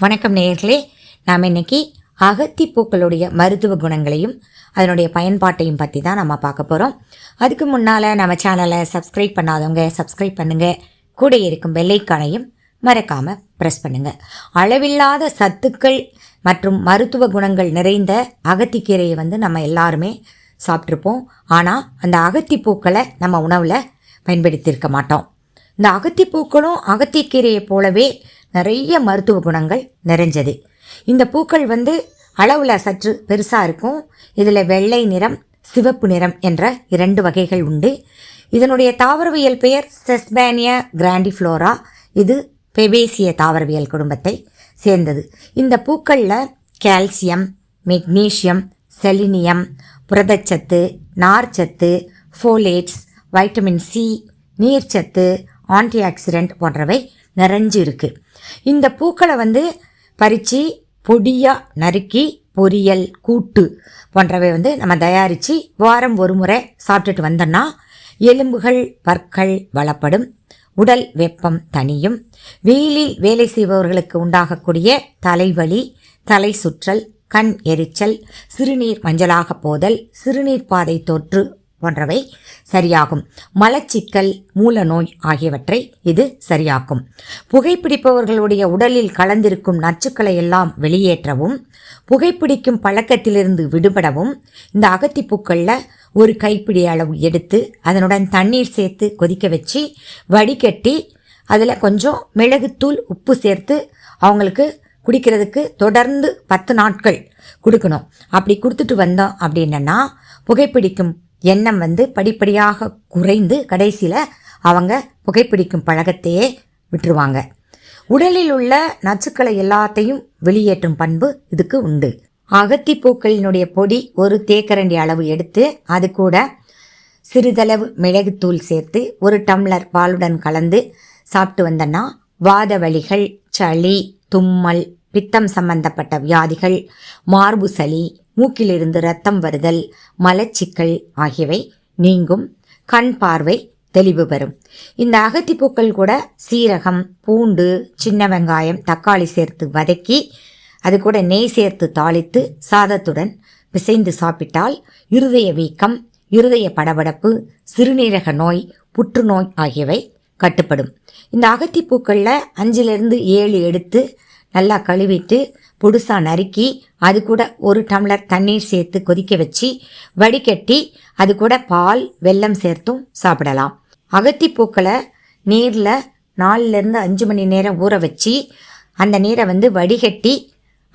வணக்கம் நேயர்களே. நாம் இன்னைக்கு அகத்தி பூக்களுடைய மருத்துவ குணங்களையும் அதனுடைய பயன்பாட்டையும் பற்றி தான் நம்ம பார்க்க போகிறோம் அதுக்கு முன்னால் நம்ம சேனலை சப்ஸ்கிரைப் பண்ணாதவங்க சப்ஸ்கிரைப் பண்ணுங்கள் கூட இருக்கும் வெள்ளைக்கானையும் மறக்காமல் ப்ரெஸ் பண்ணுங்கள் அளவில்லாத சத்துக்கள் மற்றும் மருத்துவ குணங்கள் நிறைந்த அகத்திக்கீரையை வந்து நம்ம எல்லாருமே சாப்பிட்ருப்போம் ஆனால் அந்த அகத்தி பூக்களை நம்ம உணவில் பயன்படுத்தியிருக்க மாட்டோம். இந்த அகத்தி பூக்களும் அகத்திக்கீரையை போலவே நிறைய மருத்துவ குணங்கள் நிறைஞ்சது. இந்த பூக்கள் வந்து அளவில் சற்று பெருசாக இருக்கும். இதில் வெள்ளை நிறம் சிவப்பு நிறம் என்ற இரண்டு வகைகள் உண்டு. இதனுடைய தாவரவியல் பெயர் செஸ்பேனியா கிராண்டிஃப்ளோரா. இது பெபேசிய தாவரவியல் குடும்பத்தை சேர்ந்தது. இந்த பூக்களில் கால்சியம் மெக்னீஷியம் செலினியம் புரதச்சத்து நார்ச்சத்து ஃபோலேட்ஸ் வைட்டமின் சி நீர்ச்சத்து ஆன்டி ஆக்சிடென்ட் போன்றவை நிறைஞ்சு இருக்குது இந்த பூக்களை வந்து பறித்து பொடியாக நறுக்கி பொரியல் கூட்டு போன்றவை வந்து நம்ம தயாரித்து வாரம் ஒரு முறை சாப்பிட்டுட்டு வந்தோன்னா எலும்புகள் பற்கள் வளப்படும். உடல் வெப்பம் தனியும் வெயிலில் வேலை செய்பவர்களுக்கு உண்டாகக்கூடிய தலைவலி தலை சுற்றல் கண் எரிச்சல் சிறுநீர் மஞ்சளாக போதல் சிறுநீர் பாதை தொற்று போன்றவை சரியாகும். மலச்சிக்கல் மூல நோய் ஆகியவற்றை இது சரியாக்கும். புகைப்பிடிப்பவர்களுடைய உடலில் கலந்திருக்கும் நச்சுக்களை எல்லாம் வெளியேற்றவும் புகைப்பிடிக்கும் பழக்கத்திலிருந்து விடுபடவும் இந்த அகத்திப்பூக்களில் ஒரு கைப்பிடி அளவு எடுத்து அதனுடன் தண்ணீர் சேர்த்து கொதிக்க வச்சு வடிகட்டி அதில் கொஞ்சம் மிளகுத்தூள் உப்பு சேர்த்து அவங்களுக்கு குடிக்கிறதுக்கு தொடர்ந்து பத்து நாட்கள் கொடுக்கணும். அப்படி கொடுத்துட்டு வந்தோம் அப்படின்னா புகைப்பிடிக்கும் எண்ணம் வந்து படிப்படியாக குறைந்து கடைசியில் அவங்க புகைப்பிடிக்கும் பழக்கத்தையே விட்டுருவாங்க. உடலில் உள்ள நச்சுக்களை எல்லாத்தையும் வெளியேற்றும் பண்பு இதுக்கு உண்டு. அகத்தி பூக்களினுடைய பொடி ஒரு தேக்கரண்டி அளவு எடுத்து அது கூட சிறிதளவு மிளகுத்தூள் சேர்த்து ஒரு டம்ளர் பாலுடன் கலந்து சாப்பிட்டு வந்தோன்னா வாத வலிகள் சளி தும்மல் பித்தம் சம்பந்தப்பட்ட வியாதிகள் மார்பு சளி மூக்கிலிருந்து ரத்தம் வருதல் மலச்சிக்கல் ஆகியவை நீங்கும். கண் பார்வை தெளிவு பெறும். இந்த அகத்திப்பூக்கள் கூட சீரகம் பூண்டு சின்ன வெங்காயம் தக்காளி சேர்த்து வதக்கி அது கூட நெய் சேர்த்து தாளித்து சாதத்துடன் பிசைந்து சாப்பிட்டால் இருதய வீக்கம் இருதய படபடப்பு சிறுநீரக நோய் புற்றுநோய் ஆகியவை கட்டுப்படும். இந்த அகத்திப்பூக்களில் அஞ்சிலிருந்து ஏழு எடுத்து நல்லா கழுவிட்டு புதுசாக நறுக்கி அது கூட ஒரு டம்ளர் தண்ணீர் சேர்த்து கொதிக்க வச்சு வடிகட்டி அது கூட பால் வெல்லம் சேர்த்தும் சாப்பிடலாம். அகத்தி பூக்களை நீரில் நாலுலேருந்து அஞ்சு மணி நேரம் ஊற வச்சு அந்த நீரை வந்து வடிகட்டி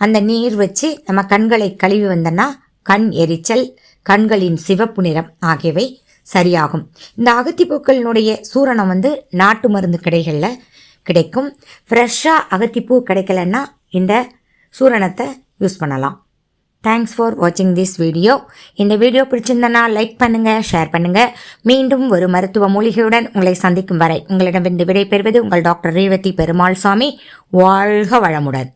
அந்த நீர் வச்சு நம்ம கண்களை கழுவி வந்தோன்னா கண் எரிச்சல் கண்களின் சிவப்பு நிறம் ஆகியவை சரியாகும். இந்த அகத்திப்பூக்களினுடைய சூரணம் வந்து நாட்டு மருந்து கடைகளில் கிடைக்கும். ஃப்ரெஷ்ஷாக அகத்திப்பூ கிடைக்கலன்னா இந்த சூரணத்தை யூஸ் பண்ணலாம். தேங்க்ஸ் ஃபார் வாட்சிங் திஸ் வீடியோ இந்த வீடியோ பிடிச்சிருந்தனா லைக் பண்ணுங்கள் ஷேர் பண்ணுங்கள் மீண்டும் ஒரு மருத்துவ மூலிகையுடன் உங்களை சந்திக்கும் வரை உங்களிடமிருந்து விடைபெறுவது உங்கள் டாக்டர் ரேவதி பெருமாள் சாமி வாழ்க வளமுடன்.